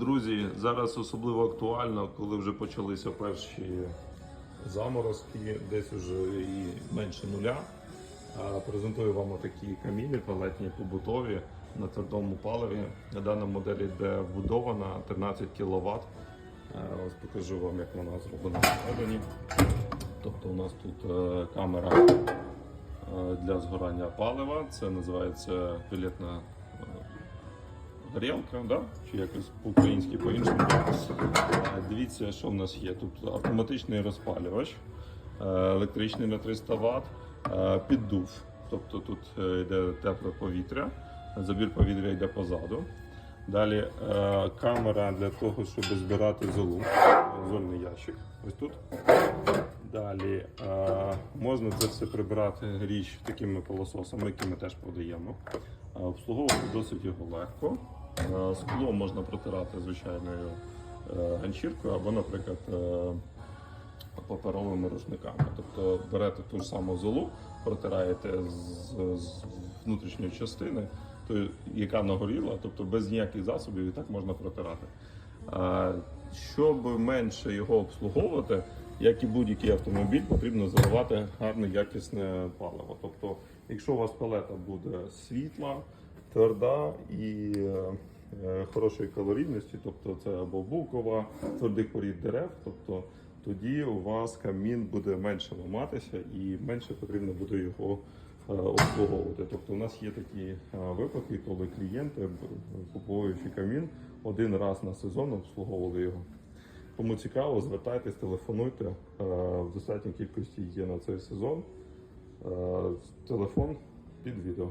Друзі, зараз особливо актуально, коли вже почалися перші заморозки, десь вже і менше нуля. Презентую вам такі каміни палетні побутові на твердому паливі. На Дана модель йде вбудована 13 кВт. Ось покажу вам, як вона зроблена всередині. Тобто у нас тут е, камера е, для згорання палива. Це називається пілетна горілка, да? чи якось по-українськи по-іншому. Дивіться, що в нас є. Тут автоматичний розпалювач, е, електричний на 300 Вт, е, піддув. Тобто тут е, йде тепле повітря, забір повітря йде позаду. Далі камера для того, щоб збирати золу, зольний ящик. Ось тут. Далі можна це все прибирати річ такими пилососами, які ми теж продаємо. Обслуговувати досить його легко. Е, скло можна протирати звичайною е, ганчіркою або, наприклад, е, паперовими рушниками. Тобто берете ту ж саму золу, протираєте з, з внутрішньої частини, то, яка нагоріла, тобто без ніяких засобів і так можна протирати. Щоб менше його обслуговувати, як і будь-який автомобіль, потрібно заливати гарне якісне паливо. Тобто, якщо у вас палета буде світла, тверда і е, хорошої калорійності, тобто це або букова, твердих порід дерев, тобто тоді у вас камін буде менше ламатися і менше потрібно буде його е, обслуговувати. Тобто у нас є такі е, випадки, коли клієнти, купуючи камін, один раз на сезон обслуговували його. Кому цікаво, звертайтесь, телефонуйте. В достатній кількості є на цей сезон. Телефон під відео.